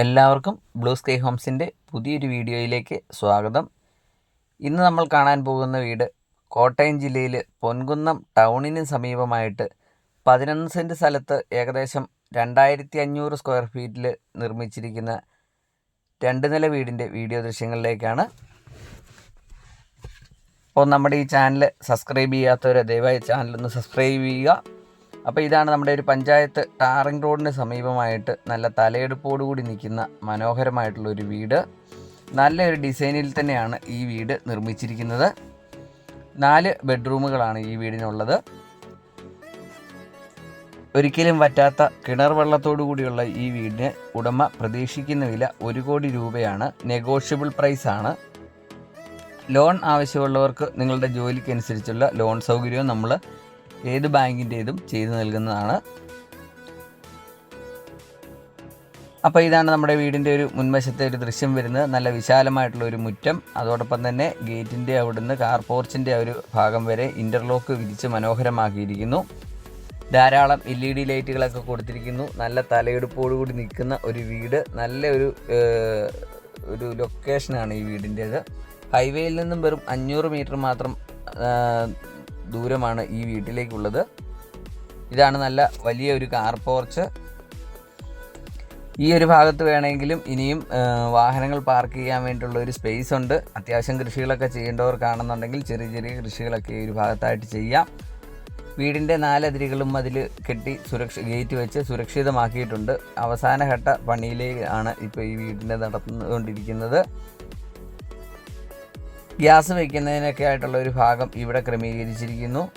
എല്ലാവർക്കും blue sky ഹോംസിന്റെ പുതിയൊരു വീഡിയോയിലേക്ക് സ്വാഗതം. ഇന്ന് നമ്മൾ കാണാൻ പോകുന്ന വീട് കോട്ടയം ജില്ലയിൽ പൊൻകുന്നം ടൗണിന് സമീപമായിട്ട് പതിനൊന്ന് സെന്റ് സ്ഥലത്ത് ഏകദേശം രണ്ടായിരത്തി അഞ്ഞൂറ് സ്ക്വയർ ഫീറ്റിൽ നിർമ്മിച്ചിരിക്കുന്ന രണ്ട് നില വീടിന്റെ വീഡിയോ ദൃശ്യങ്ങളിലേക്കാണ്. അപ്പോൾ നമ്മുടെ ഈ ചാനൽ സബ്സ്ക്രൈബ് ചെയ്യാത്തവരെ ദയവായി ചാനലൊന്ന് സബ്സ്ക്രൈബ് ചെയ്യുക. അപ്പോൾ ഇതാണ് നമ്മുടെ ഒരു പഞ്ചായത്ത് ടാറിംഗ് റോഡിന് സമീപമായിട്ട് നല്ല തലയെടുപ്പോടുകൂടി നിൽക്കുന്ന മനോഹരമായിട്ടുള്ള ഒരു വീട്. നല്ലൊരു ഡിസൈനിൽ തന്നെയാണ് ഈ വീട് നിർമ്മിച്ചിരിക്കുന്നത്. നാല് ബെഡ്റൂമുകളാണ് ഈ വീടിനുള്ളത്. ഒരിക്കലും വറ്റാത്ത കിണർ വെള്ളത്തോടു കൂടിയുള്ള ഈ വീടിന് ഉടമ പ്രതീക്ഷിക്കുന്ന വില ഒരു കോടി രൂപയാണ്. നെഗോഷ്യബിൾ പ്രൈസ് ആണ്. ലോൺ ആവശ്യമുള്ളവർക്ക് നിങ്ങളുടെ ജോലിക്കനുസരിച്ചുള്ള ലോൺ സൗകര്യവും നമ്മൾ ഏത് ബാങ്കിന്റേതും ചെയ്തു നൽകുന്നതാണ്. അപ്പോൾ ഇതാണ് നമ്മുടെ വീടിന്റെ ഒരു മുൻവശത്തെ ഒരു ദൃശ്യം വരുന്നത്. നല്ല വിശാലമായിട്ടുള്ള ഒരു മുറ്റം. അതോടൊപ്പം തന്നെ ഗേറ്റിന്റെ അവിടുന്ന് കാർ പോർച്ചിന്റെ ഒരു ഭാഗം വരെ ഇന്റർലോക്ക് വിരിച്ച് മനോഹരമാക്കിയിരിക്കുന്നു. ധാരാളം എൽ ഇ ഡി ലൈറ്റുകളൊക്കെ കൊടുത്തിരിക്കുന്നു. നല്ല തലയെടുപ്പോടുകൂടി നിൽക്കുന്ന ഒരു വീട്. നല്ല ഒരു ഒരു ലൊക്കേഷനാണ് ഈ വീടിന്റേത് ഹൈവേയിൽ നിന്നും വെറും അഞ്ഞൂറ് മീറ്റർ മാത്രം ദൂരമാണ് ഈ വീട്ടിലേക്കുള്ളത്. ഇതാണ് നല്ല വലിയ ഒരു കാർ പോർച്ച്. ഈ ഒരു ഭാഗത്ത് വേണമെങ്കിലും ഇനിയും വാഹനങ്ങൾ പാർക്ക് ചെയ്യാൻ വേണ്ടിയുള്ള ഒരു സ്പേസ് ഉണ്ട്. അത്യാവശ്യം കൃഷികളൊക്കെ ചെയ്യേണ്ടവർക്കാണെന്നുണ്ടെങ്കിൽ ചെറിയ ചെറിയ കൃഷികളൊക്കെ ഈ ഒരു ഭാഗത്തായിട്ട് ചെയ്യാം. വീടിന്റെ നാലതിരുകളും അതിൽ കെട്ടി സുരക്ഷ ഗേറ്റ് വെച്ച് സുരക്ഷിതമാക്കിയിട്ടുണ്ട്. അവസാനഘട്ട പണിയിലേക്ക് ആണ് ഇപ്പോൾ ഈ വീടിന്റെ നടന്നുകൊണ്ടിരിക്കുന്നത്. ഗ്യാസ് വയ്ക്കുന്നതിനൊക്കെ ആയിട്ടുള്ള ഒരു ഭാഗം ഇവിടെ ക്രമീകരിച്ചിരിക്കുന്നു.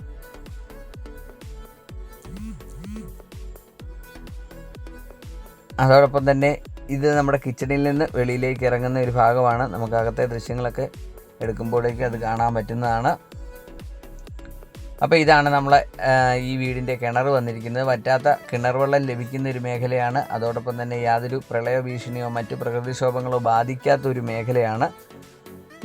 അതോടൊപ്പം തന്നെ ഇത് നമ്മുടെ കിച്ചണിൽ നിന്ന് വെളിയിലേക്ക് ഇറങ്ങുന്ന ഒരു ഭാഗമാണ്. നമുക്ക് അകത്തെ ദൃശ്യങ്ങളൊക്കെ എടുക്കുമ്പോഴേക്ക് അത് കാണാൻ പറ്റുന്നതാണ്. അപ്പോൾ ഇതാണ് നമ്മളെ ഈ വീടിന്റെ കിണർ വന്നിരിക്കുന്നത്. വറ്റാത്ത കിണർ വെള്ളം ലഭിക്കുന്ന ഒരു മേഖലയാണ്. അതോടൊപ്പം തന്നെ യാതൊരു പ്രളയ ഭീഷണിയോ മറ്റ് പ്രകൃതിക്ഷോഭങ്ങളോ ബാധിക്കാത്ത ഒരു മേഖലയാണ്.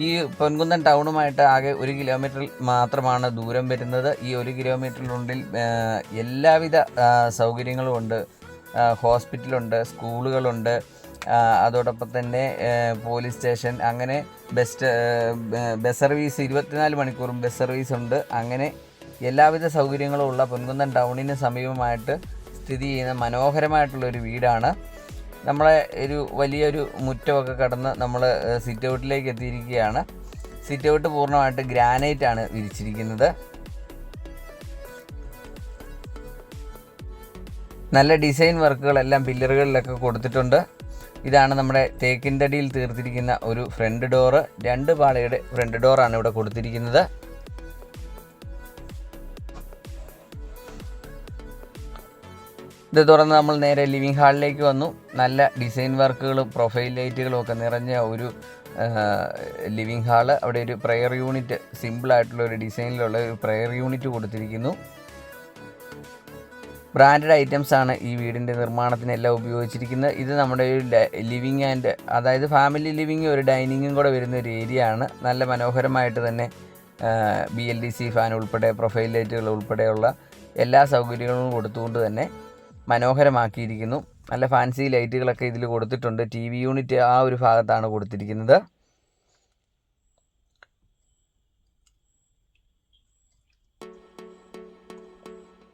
ഈ പൊൻകുന്നം ടൗണുമായിട്ട് ആകെ ഒരു കിലോമീറ്റർ മാത്രമാണ് ദൂരം വരുന്നത്. ഈ ഒരു കിലോമീറ്ററിനുള്ളിൽ എല്ലാവിധ സൗകര്യങ്ങളും ഉണ്ട് ഹോസ്പിറ്റലുണ്ട് സ്കൂളുകളുണ്ട്. അതോടൊപ്പം തന്നെ പോലീസ് സ്റ്റേഷൻ. അങ്ങനെ ബെസ്റ്റ് ബസ് സർവീസ് ഇരുപത്തിനാല് മണിക്കൂറും ബസ് സർവീസ് ഉണ്ട്. അങ്ങനെ എല്ലാവിധ സൗകര്യങ്ങളും ഉള്ള പൊൻകുന്നം ടൗണിന് സമീപമായിട്ട് സ്ഥിതി ചെയ്യുന്ന മനോഹരമായിട്ടുള്ള ഒരു വീടാണ്. നമ്മളെ ഒരു വലിയൊരു മുറ്റമൊക്കെ കടന്ന് നമ്മൾ സിറ്റ് ഔട്ടിലേക്ക് എത്തിയിരിക്കുകയാണ്. സിറ്റ് ഔട്ട് പൂർണമായിട്ട് ഗ്രാനൈറ്റ് ആണ് വിരിച്ചിരിക്കുന്നത്. നല്ല ഡിസൈൻ വർക്കുകളെല്ലാം പില്ലറുകളിലൊക്കെ കൊടുത്തിട്ടുണ്ട്. ഇതാണ് നമ്മുടെ തേക്കിൻ തടിയിൽ തീർത്തിരിക്കുന്ന ഒരു ഫ്രണ്ട് ഡോറ് രണ്ട് പാളയുടെ ഫ്രണ്ട് ഡോറാണ് ഇവിടെ കൊടുത്തിരിക്കുന്നത്. ഇത് തുറന്ന് നമ്മൾ നേരെ ലിവിങ് ഹാളിലേക്ക് വന്നു. നല്ല ഡിസൈൻ വർക്കുകളും പ്രൊഫൈൽ ലൈറ്റുകളും ഒക്കെ നിറഞ്ഞ ഒരു ലിവിങ് ഹാൾ അവിടെ ഒരു പ്രെയർ യൂണിറ്റ് സിമ്പിളായിട്ടുള്ള ഒരു ഡിസൈനിലുള്ള ഒരു പ്രെയർ യൂണിറ്റ് കൊടുത്തിരിക്കുന്നു. ബ്രാൻഡഡ് ഐറ്റംസ് ആണ് ഈ വീടിന്റെ നിർമ്മാണത്തിനെല്ലാം ഉപയോഗിച്ചിരിക്കുന്നത്. ഇത് നമ്മുടെ ഒരു ലിവിങ് ആൻഡ് അതായത് ഫാമിലി ലിവിങ് ഒരു ഡൈനിങ്ങും കൂടെ വരുന്ന ഒരു ഏരിയ ആണ്. നല്ല മനോഹരമായിട്ട് തന്നെ B L D C fan ഉൾപ്പെടെ പ്രൊഫൈൽ ലൈറ്റുകൾ ഉൾപ്പെടെയുള്ള എല്ലാ സൗകര്യങ്ങളും കൊടുത്തുകൊണ്ട് തന്നെ മനോഹരമാക്കിയിരിക്കുന്നു. നല്ല ഫാൻസി ലൈറ്റുകളൊക്കെ ഇതിൽ കൊടുത്തിട്ടുണ്ട്. ടി വി യൂണിറ്റ് ആ ഒരു ഭാഗത്താണ് കൊടുത്തിരിക്കുന്നത്.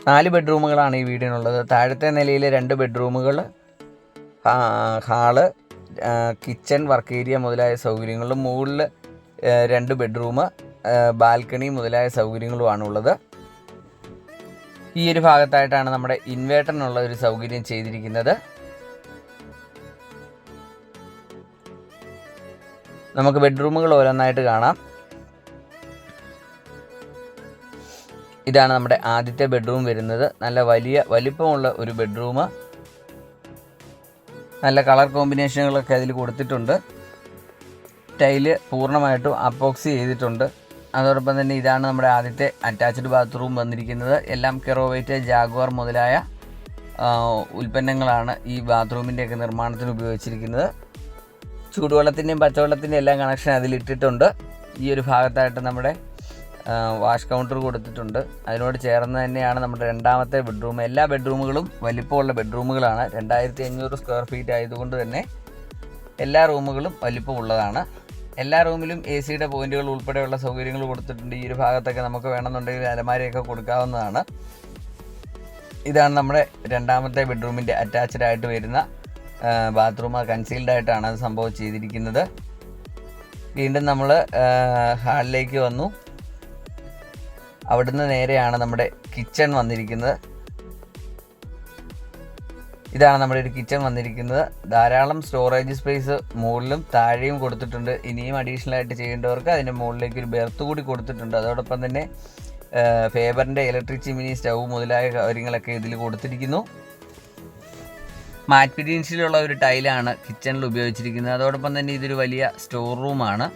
നാല് ബെഡ്റൂമുകളാണ് ഈ വീടിനുള്ളത്. താഴത്തെ നിലയിൽ രണ്ട് ബെഡ്റൂമുകൾ ഹാൾ കിച്ചൺ വർക്ക് ഏരിയ മുതലായ സൗകര്യങ്ങളും മുകളിൽ രണ്ട് ബെഡ്റൂം ബാൽക്കണി മുതലായ സൗകര്യങ്ങളുമാണ് ഉള്ളത് ഈ ഒരു ഭാഗത്തായിട്ടാണ് നമ്മുടെ ഇൻവേർട്ടറിനുള്ള ഒരു സൗകര്യം ചെയ്തിരിക്കുന്നത്. നമുക്ക് ബെഡ്റൂമുകൾ ഓരോന്നായിട്ട് കാണാം. ഇതാണ് നമ്മുടെ ആദ്യത്തെ ബെഡ്റൂം വരുന്നത്. നല്ല വലിയ വലിപ്പമുള്ള ഒരു ബെഡ്റൂം നല്ല കളർ കോമ്പിനേഷനുകളൊക്കെ അതിൽ കൊടുത്തിട്ടുണ്ട്. ടൈൽ പൂർണമായിട്ടും അപ്പോക്സി ചെയ്തിട്ടുണ്ട്. അതോടൊപ്പം തന്നെ ഇതാണ് നമ്മുടെ ആദ്യത്തെ അറ്റാച്ച്ഡ് ബാത്റൂം വന്നിരിക്കുന്നത്. എല്ലാം കെറോവേറ്റ് ജാഗ്വാർ മുതലായ ഉൽപ്പന്നങ്ങളാണ് ഈ ബാത്റൂമിന്റെയൊക്കെ നിർമ്മാണത്തിന് ഉപയോഗിച്ചിരിക്കുന്നത്. ചൂടുവെള്ളത്തിന്റെയും പച്ചവെള്ളത്തിന്റെയും എല്ലാം കണക്ഷൻ അതിലിട്ടിട്ടുണ്ട്. ഈ ഒരു ഭാഗത്തായിട്ട് നമ്മുടെ വാഷ് കൗണ്ടർ കൊടുത്തിട്ടുണ്ട്. അതിനോട് ചേർന്ന് തന്നെയാണ് നമ്മുടെ രണ്ടാമത്തെ ബെഡ്റൂം എല്ലാ ബെഡ്റൂമുകളും വലിപ്പമുള്ള ബെഡ്റൂമുകളാണ് രണ്ടായിരത്തി അഞ്ഞൂറ് സ്ക്വയർ ഫീറ്റ് ആയതുകൊണ്ട് തന്നെ എല്ലാ റൂമുകളും വലിപ്പമുള്ളതാണ്. എല്ലാ റൂമിലും എ സിയുടെ പോയിന്റുകൾ ഉൾപ്പെടെയുള്ള സൗകര്യങ്ങൾ കൊടുത്തിട്ടുണ്ട്. ഈ ഒരു ഭാഗത്തൊക്കെ നമുക്ക് വേണമെന്നുണ്ടെങ്കിൽ അലമാരയൊക്കെ കൊടുക്കാവുന്നതാണ്. ഇതാണ് നമ്മുടെ രണ്ടാമത്തെ ബെഡ്റൂമിന്റെ അറ്റാച്ച്ഡ് ആയിട്ട് വരുന്ന ബാത്റൂം കൺസീൽഡ് ആയിട്ടാണ് അത് സംഭവം ചെയ്തിരിക്കുന്നത്. വീണ്ടും നമ്മൾ ഹാളിലേക്ക് വന്നു. അവിടുന്ന് നേരെയാണ് നമ്മുടെ കിച്ചൺ വന്നിരിക്കുന്നത്. ഇതാണ് നമ്മുടെ ഒരു കിച്ചൺ വന്നിരിക്കുന്നത്. ധാരാളം സ്റ്റോറേജ് സ്പേസ് മുകളിലും താഴെയും കൊടുത്തിട്ടുണ്ട്. ഇനിയും അഡീഷണൽ ആയിട്ട് ചെയ്യേണ്ടവർക്ക് അതിന്റെ മുകളിലേക്ക് ഒരു ബെർത്ത് കൂടി കൊടുത്തിട്ടുണ്ട്. അതോടൊപ്പം തന്നെ ഫേബറിന്റെ ഇലക്ട്രിക് ചിമിനി സ്റ്റൗ മുതലായ കാര്യങ്ങളൊക്കെ ഇതിൽ കൊടുത്തിരിക്കുന്നു. മാറ്റ് ഫിനിഷിലുള്ള ഒരു ടൈലാണ് കിച്ചണിൽ ഉപയോഗിച്ചിരിക്കുന്നത്. അതോടൊപ്പം തന്നെ ഇതൊരു വലിയ സ്റ്റോർ റൂമാണ്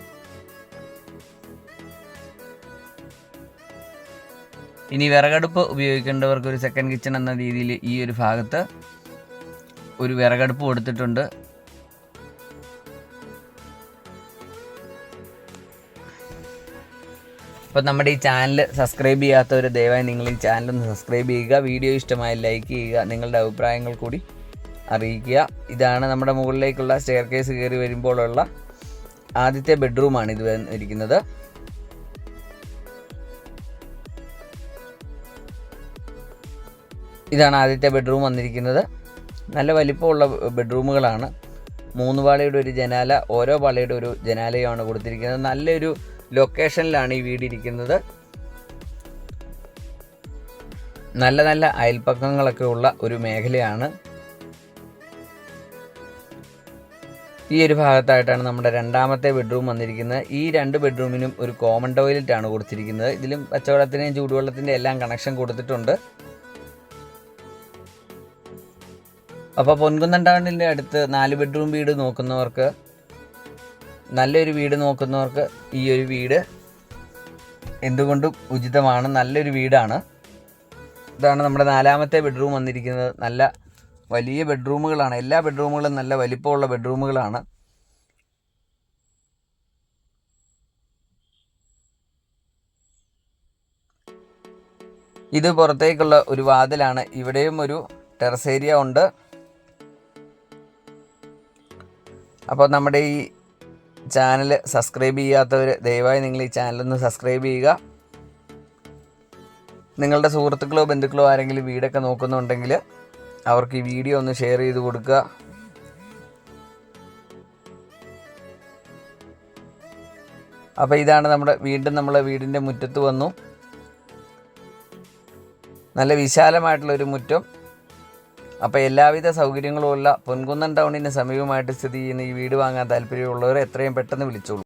ഇനി വിറകടുപ്പ് ഉപയോഗിക്കേണ്ടവർക്ക് ഒരു സെക്കൻഡ് കിച്ചൺ എന്ന രീതിയിൽ ഈ ഒരു ഭാഗത്ത് ഒരു വിറകടുപ്പ് കൊടുത്തിട്ടുണ്ട്. അപ്പോൾ നമ്മുടെ ഈ ചാനൽ സബ്സ്ക്രൈബ് ചെയ്യാത്തവർ ദയവായി നിങ്ങൾ ഈ ചാനൽ ഒന്ന് സബ്സ്ക്രൈബ് ചെയ്യുക. വീഡിയോ ഇഷ്ടമായി ലൈക്ക് ചെയ്യുക. നിങ്ങളുടെ അഭിപ്രായങ്ങൾ കൂടി അറിയിക്കുക. ഇതാണ് നമ്മുടെ മുകളിലേക്കുള്ള സ്റ്റെയർ കേസ് കയറി വരുമ്പോഴുള്ള ആദ്യത്തെ ബെഡ്റൂമാണ് ഇത് ഇരിക്കുന്നത് ഇതാണ് ആദ്യത്തെ ബെഡ്റൂം വന്നിരിക്കുന്നത്. നല്ല വലിപ്പമുള്ള ബെഡ്റൂമുകളാണ്. മൂന്ന് പാളയുടെ ഒരു ജനാല ഓരോ പാളയുടെ ഒരു ജനാലയുമാണ് കൊടുത്തിരിക്കുന്നത്. നല്ലൊരു ലൊക്കേഷനിലാണ് ഈ വീട് ഇരിക്കുന്നത്. നല്ല നല്ല അയൽപ്പക്കങ്ങളൊക്കെ ഉള്ള ഒരു മേഖലയാണ്. ഈ ഒരു ഭാഗത്തായിട്ടാണ് നമ്മുടെ രണ്ടാമത്തെ ബെഡ്റൂം വന്നിരിക്കുന്നത്. ഈ രണ്ട് ബെഡ്റൂമിനും ഒരു കോമൺ ടോയ്ലറ്റ് ആണ് കൊടുത്തിരിക്കുന്നത്. ഇതിലും പച്ചവെള്ളത്തിന്റെയും ചൂടുവെള്ളത്തിന്റെ എല്ലാം കണക്ഷൻ കൊടുത്തിട്ടുണ്ട്. അപ്പോൾ പൊൻകുന്നം ടൗണിന്റെ അടുത്ത് നാല് ബെഡ്റൂം വീട് നോക്കുന്നവർക്ക് നല്ലൊരു വീട് നോക്കുന്നവർക്ക് ഈ ഒരു വീട് എന്തുകൊണ്ടും ഉചിതമാണ് നല്ലൊരു വീടാണ്. ഇതാണ് നമ്മുടെ നാലാമത്തെ ബെഡ്റൂം വന്നിരിക്കുന്നത്. നല്ല വലിയ ബെഡ്റൂമുകളാണ് എല്ലാ ബെഡ്റൂമുകളും നല്ല വലിപ്പമുള്ള ബെഡ്റൂമുകളാണ് ഇത് പുറത്തേക്കുള്ള ഒരു വാതിലാണ്. ഇവിടെയും ഒരു ടെറസ് ഏരിയ ഉണ്ട്. അപ്പോൾ നമ്മുടെ ഈ ചാനൽ സബ്സ്ക്രൈബ് ചെയ്യാത്തവർ ദയവായി നിങ്ങൾ ഈ ചാനലൊന്ന് സബ്സ്ക്രൈബ് ചെയ്യുക. നിങ്ങളുടെ സുഹൃത്തുക്കളോ ബന്ധുക്കളോ ആരെങ്കിലും വീടൊക്കെ നോക്കുന്നുണ്ടെങ്കിൽ അവർക്ക് ഈ വീഡിയോ ഒന്ന് ഷെയർ ചെയ്ത് കൊടുക്കുക. അപ്പോൾ ഇതാണ് നമ്മുടെ വീണ്ടും നമ്മളെ വീടിന്റെ മുറ്റത്ത് വന്നു. നല്ല വിശാലമായിട്ടുള്ള ഒരു മുറ്റം. അപ്പോൾ എല്ലാവിധ സൗകര്യങ്ങളുമുള്ള പൊൻകുന്നൻ ടൗണിന് സമീപമായിട്ട് സ്ഥിതി ചെയ്യുന്ന ഈ വീട് വാങ്ങാൻ താല്പര്യമുള്ളവർ എത്രയും പെട്ടെന്ന് വിളിച്ചോളൂ.